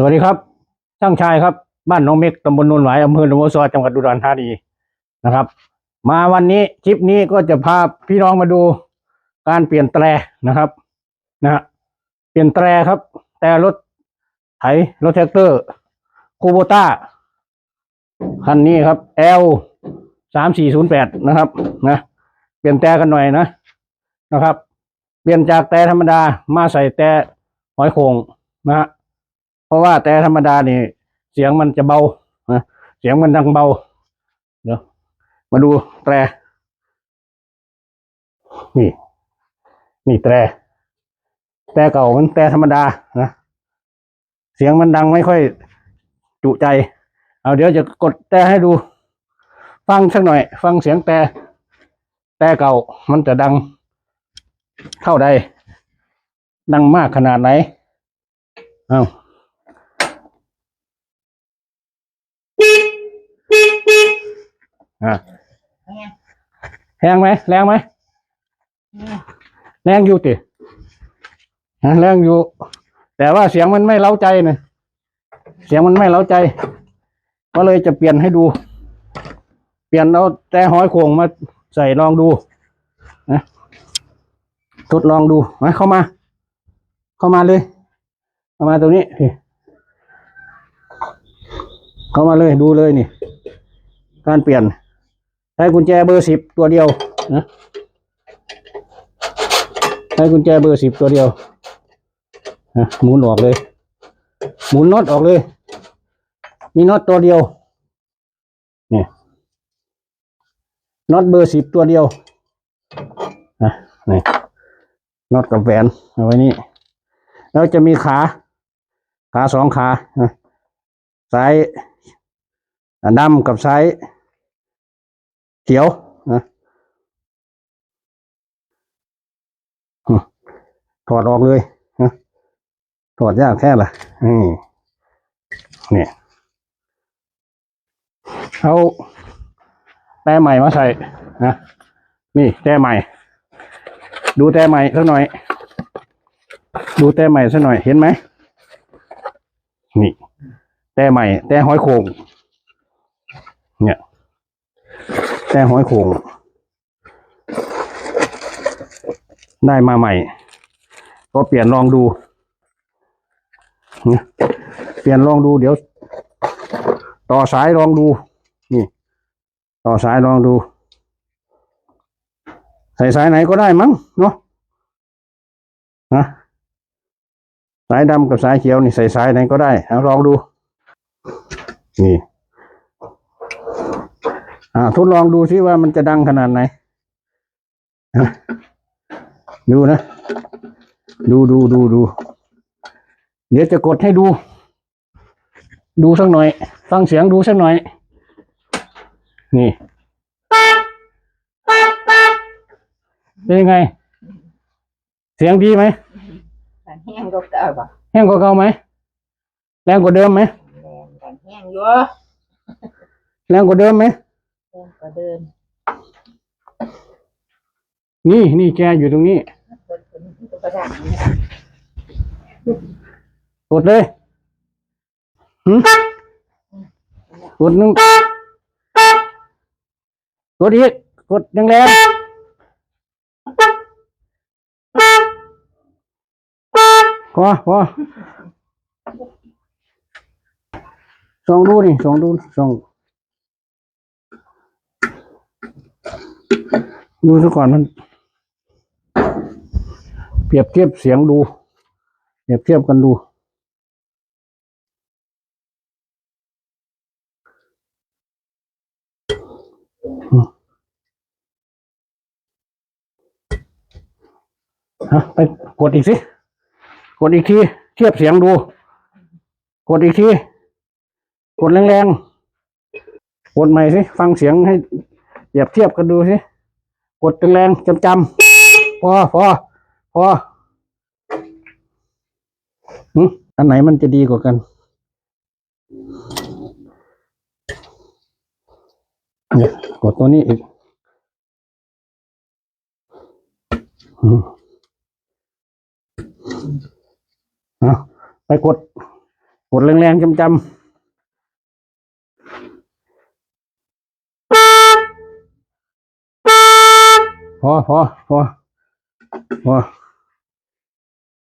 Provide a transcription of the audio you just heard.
สวัสดีครับช่างชายครับ บ้านน้องเม็กตำบลโนนหวายอำเภอหนองบัวซอจังหวัดอุดรธานีนะครับ มาวันนี้คลิปนี้ก็จะพาพี่น้องมาดูการเปลี่ยนแตรนะครับนะฮะเปลี่ยนแตรครับ แต่รถไถรถแท็กเตอร์คูโบต้าคันนี้ครับ L สามสี่ศูนย์แปดนะครับนะเปลี่ยนแต่กันหน่อยนะนะครับ เปลี่ยนจากแต่ธรรมดามาใส่แต่หอยโขงนะฮะ เพราะว่าแต่ธรรมดานี่เสียงมันจะเบานะเสียงมันดังเบาเดี๋ยวมาดูแตรนี่นี่แตรแต่เก่ามันแต่ธรรมดานะเสียงมันดังไม่ค่อยจุใจ เอาเดี๋ยวจะกดแต่ให้ดู ฟังสักหน่อย ฟังเสียงแต่แต่เก่ามันจะดังเท่าใดดังมากขนาดไหนเอา อะแรงไหมแรงไหมแรงอยู่ติฮะแรงอยู่ แต่ว่าเสียงมันไม่เล้าใจนะเสียงมันไม่เล้าใจ ก็เลยจะเปลี่ยนให้ดู เปลี่ยนเอาแต่หอยโข่งมาใส่ลองดูนะทดลองดูมาเข้ามา เข้ามาเลย เข้ามาตรงนี้นี่เข้ามาเลยดูเลยนี่ การเปลี่ยน ใช้กุญแจเบอร์สิบตัวเดียวนะใช้กุญแจเบอร์สิบตัวเดียวนะหมุนออกเลย หมุนน็อตออกเลย มีน็อตตัวเดียวนี่น็อตเบอร์สิบตัวเดียวนะนี่น็อตกับแหวนเอาไว้นี่แล้วจะมีขา ขาสองขานะซ้ายดำกับซ้าย เขียวนะถอดออกเลยนะถอดยากแค่ละนี่นี่เอาแต่ใหม่มาใส่นะนี่แต่ใหม่ ดูแต่ใหม่สักหน่อย ดูแต่ใหม่สักหน่อยเห็นไหมนี่แต่ใหม่แต่ห้อยโขงเนี่ย แต่หอยโขงได้มาใหม่ ก็เปลี่ยนลองดูเนี่ยเปลี่ยนลองดูเดี๋ยว ต่อสายลองดู นี่ ต่อสายลองดู ใส่สายไหนก็ได้มั้งเนาะนะสายดำกับสายเขียวนี่ใส่สายไหนก็ได้เอาลองดู นี่ อ่าทดลองดูซิว่ามันจะดังขนาดไหนอะดูนะ ดูดูดูดู เดี๋ยวจะกดให้ดู ดูสักหน่อย ฟังเสียงดูสักหน่อย นี่เป็นยังไง เสียงดีไหมกันแห้งก็เก่าบ่แห้งกว่าเก่าไหมแรงกว่าเดิมไหมแรงกันแห้งอยู่แรงกว่าเดิมไหม แรงก็เดิน นี่นี่แกอยู่ตรงนี้กดเลยหึกดหนึ่งกดอีกกดแรงแรงพอพอส่องดูนี่ส่องดูส่องดูซะก่อนมัน เปรียบเทียบเสียงดู เปรียบเทียบกันดูฮะไปกดอีกสิ กดอีกที เทียบเสียงดู กดอีกที กดแรงๆ กดใหม่สิ ฟังเสียงให้เปรียบเทียบกันดูสิ กดแรงๆจำๆพอพอ อหึอันไหนมันจะดีกว่ากันเนี่ยกดตัวนี้อีกอืมเอาไปกด กดแรงๆจำจำพอพอพอพอ